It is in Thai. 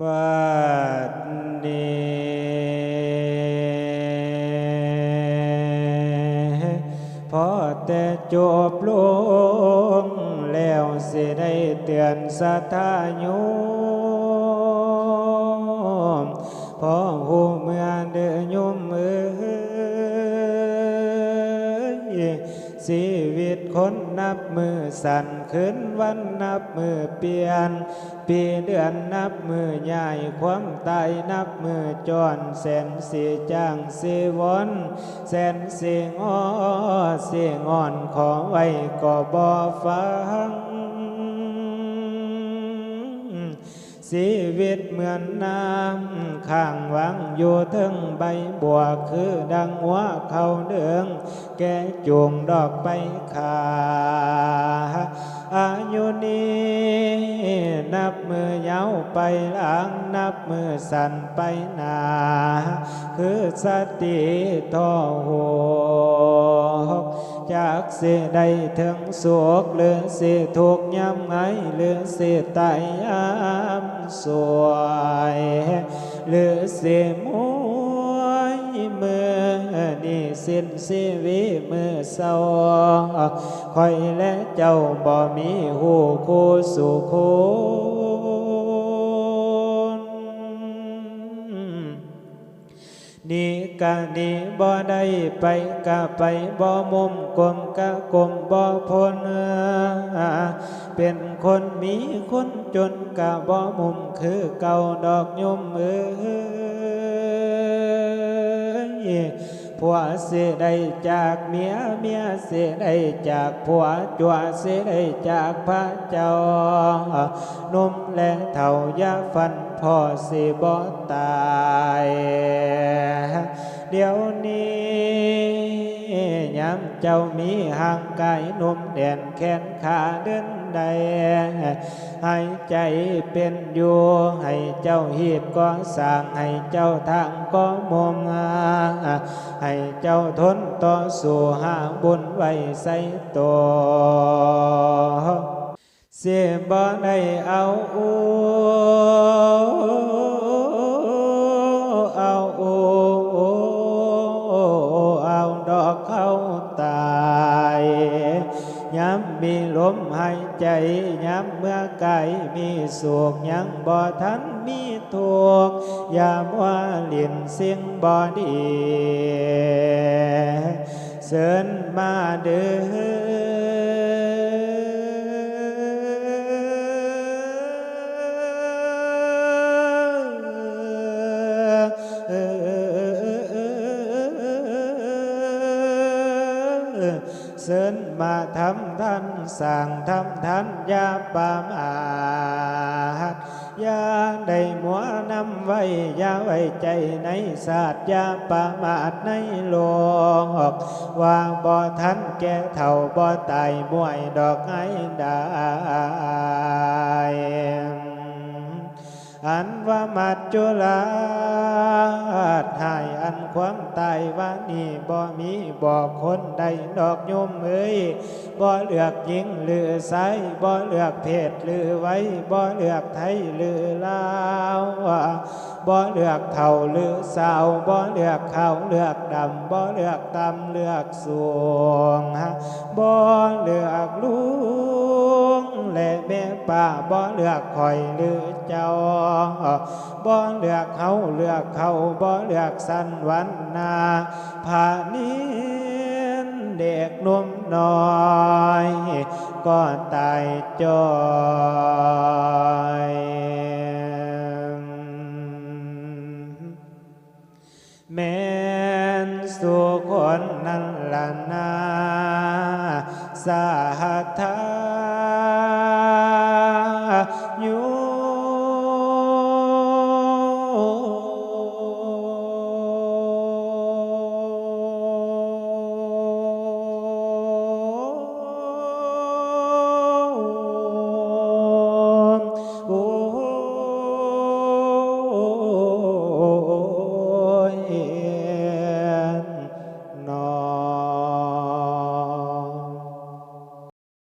บัดนี้พอแต่จบลงแล้วสิได้เตือนสัทธาโยมพอหูเมื่อเดือยมเอ้ยชีวิ คนนับมือสั่นขึ้นวันนับมือเปลี่ยน ปีเดือนนับมือใหญ่ความตายนับมือจอนแสนสีจางสีวอนแสนสีงอสีงอนขอไว้ก็บ่ฟัง ชีวิตเหมือนน้ำข้างวังอยู่ถึงใบบัวคือดังหัวเขาเดือง แกจูงดอกไปขาอายุนี้นับมือเยาวไปหลังนับมือสั่นไปหนาคือสติทอหัว จากสิได้ถึงสุขหรือสิทุกยามไงหรือสิตายยามสวยหรือสิมวยมือนี่สิ้นชีวิมือเศร้าคอยและเจ้าบ่มีหูคู่สู่ นี่กะนี่บ่ได้ไปกะไปบ่มุมกลมกะกลมบ่พ้นเป็นคนมีคนจนกะบ่มุมคือเก่าดอกยมเออ ผัวเสียได้จากเมียเมียเสียได้จากผัวจัวเสียได้จากพระเจ้านุ่มและเท่ายาฟันพ่อสิบ่ตาย เดี๋ยวนี้ ยามเจ้ามีห่างกายหนุ่มแดนแขนขาเดินใดให้ใจเป็นอยู่ให้เจ้าหีบก็สร้างให้เจ้าทางก็มุมให้เจ้าทนต่อสู้หาบุญไว้ใส่ตัวเสียบ่ได้เอาอู เข้าตายย้ำมีลมหายใจย้ำเมื่อกายมีสุขยังบ่ทันมีทุกข์ยามว่าเลียนเสียงบ่ดีเสินมาเดือ เสินมาทำท่านสั่งทำท่านยาปามอาจอยาได้หมัวนำไว้อยาไว้ใจในศาสตร์อยาประมาทในโลกว่าบ่ทันแก่เท่าบ่ตายมวยดอกไม้ได้ อันว่ามัจจุลาชหายอันความตายว่านี่บ่มีบ่คนใดดอกโยมเอ้ยบ่เลือกหญิงหรือไสายบ่เลือกเพศหรือไว้บ่เลือกไทยหรือลาวบ่เลือกเท่าหรือสาวบ่เลือกขาวเลือกดำบ่เลือกต่ำเลือกสูงบ่เลือกลุงและแม่ป้าบ่เลือกคอยหรือเจ้า บ่เลือกเขาเลือกเขาบ่เลือกสันวันนาผานินเด็กนุ่มน้อยก็ตายจอยแม่นสุคนนั้นละนาสาธา